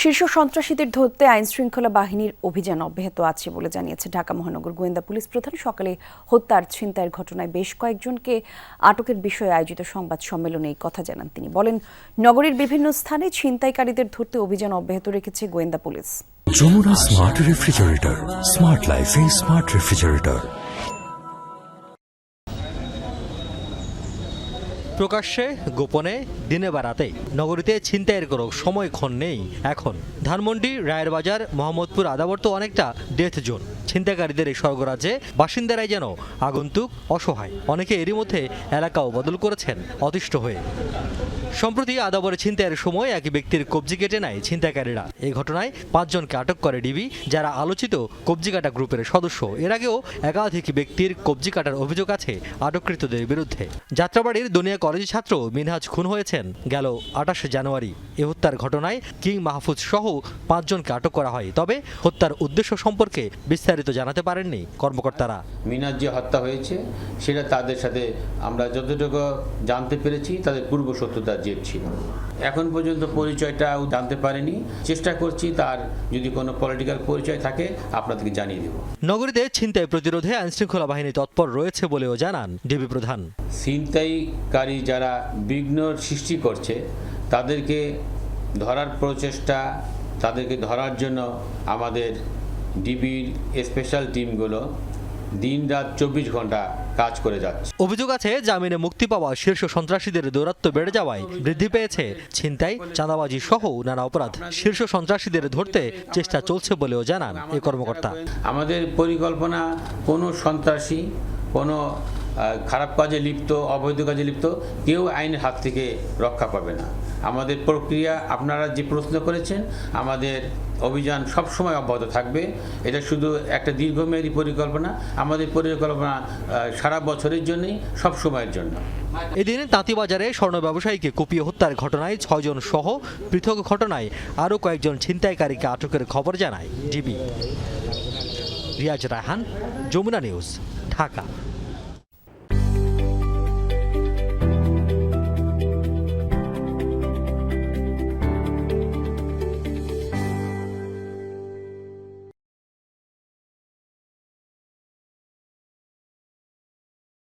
শীর্ষ সন্ত্রাসীদের ধরতে আইন শৃঙ্খলা বাহিনীর অভিযান অব্যাহত আছে বলে জানিয়েছে ঢাকা মহানগর গোয়েন্দা পুলিশ প্রধান। সকালে হত্যার ছিনতাইয়ের ঘটনায় বেশ কয়েকজনকে আটকের বিষয়ে আয়োজিত সংবাদ সম্মেলনে এই কথা জানান তিনি। বলেন, নগরীর বিভিন্ন স্থানে ছিনতাইকারীদের ধরতে অভিযান অব্যাহত রেখেছে গোয়েন্দা police. Jamuna smart refrigerator smart লাইফে স্মার্ট রেফ্রিজারেটর প্রকাশ্যে, গোপনে, দিনে বা রাতে নগরীতে ছিনতাইয়ের কোনো সময়ক্ষণ নেই এখন। ধানমন্ডি রায়ের বাজার মোহাম্মদপুর আদাবর্ত অনেকটা ডেথ জোন ছিনতাইকারীদের এই স্বর্গরাজ্যে বাসিন্দারাই যেন আগন্তুক অসহায়। অনেকে এরই মধ্যে এলাকাও বদল করেছেন অতিষ্ঠ হয়ে। সম্প্রতি আদাবরে ছিনতাইয়ের সময় এক ব্যক্তির কবজি কেটে নেয় ছিনতাইকারীরা। এই ঘটনায় পাঁচজনকে আটক করে ডিবি, যারা আলোচিত কবজি কাটা গ্রুপের সদস্য। এর আগেও একাধিক ব্যক্তির কবজি কাটার অভিযোগ আছে আটককৃতদের বিরুদ্ধে। যাত্রাবাড়ির দুনিয়া কলেজ ছাত্র মিনহাজ খুন হয়েছেন। গেল আঠাশে জানুয়ারি। এ হত্যার ঘটনায় কিং মাহফুজ সহ পাঁচজনকে আটক করা হয়। তবে হত্যার উদ্দেশ্য সম্পর্কে বিস্তারিত জানাতে পারেননি কর্মকর্তারা। মিনার যে হত্যা হয়েছে, সেটা তাদের সাথে আমরা যতটুকু জানতে পেরেছি, তাদের পূর্ব শত্রুতার জেদ ছিল। এখন পর্যন্ত পরিচয়টাও জানতে পারেনি। চেষ্টা করছি তার যদি কোনো পলিটিক্যাল পরিচয় থাকে আপনাদেরকে জানিয়ে দেব। নগরীতে ছিনতাই প্রতিরোধে আইনশৃঙ্খলা বাহিনী তৎপর রয়েছে বলেও জানান ডিবি প্রধান। ছিনতাইকারী যারা বিঘ্ন সৃষ্টি করছে তাদেরকে ধরার প্রচেষ্টা তাদেরকে ধরার জন্য আমাদের ডিবির স্পেশাল টিমগুলো দিন রাত চব্বিশ ঘণ্টা কাজ করে যাচ্ছে। অভিযোগ আছে জামিনে মুক্তি পাওয়া শীর্ষ সন্ত্রাসীদের দৌরাত্ম্য বেড়ে যাওয়ায় বৃদ্ধি পেয়েছে ছিনতাই চাঁদাবাজি সহ নানা অপরাধ। শীর্ষ সন্ত্রাসীদের ধরতে চেষ্টা চলছে বলেও জানান এই কর্মকর্তা। আমাদের পরিকল্পনা কোনো সন্ত্রাসী কোনো খারাপ কাজে লিপ্ত, অবৈধ কাজে লিপ্ত, কেউ আইনের হাত থেকে রক্ষা পাবে না। আমাদের প্রক্রিয়া, আপনারা যে প্রশ্ন করেছেন, আমাদের অভিযান সবসময় অব্যাহত থাকবে। এটা শুধু একটা দীর্ঘমেয়াদী পরিকল্পনা, আমাদের পরিকল্পনা সারা বছরের জন্যই সব সময়ের জন্য। এদিন তাঁতিবাজারে স্বর্ণ ব্যবসায়ীকে কুপিয়ে হত্যার ঘটনায় ছয়জন সহ পৃথক ঘটনায় আরও কয়েকজন ছিনতাইকারীকে আটকের খবর জানায় ডিবি। রিয়াজ রায়হান, যমুনা নিউজ, ঢাকা।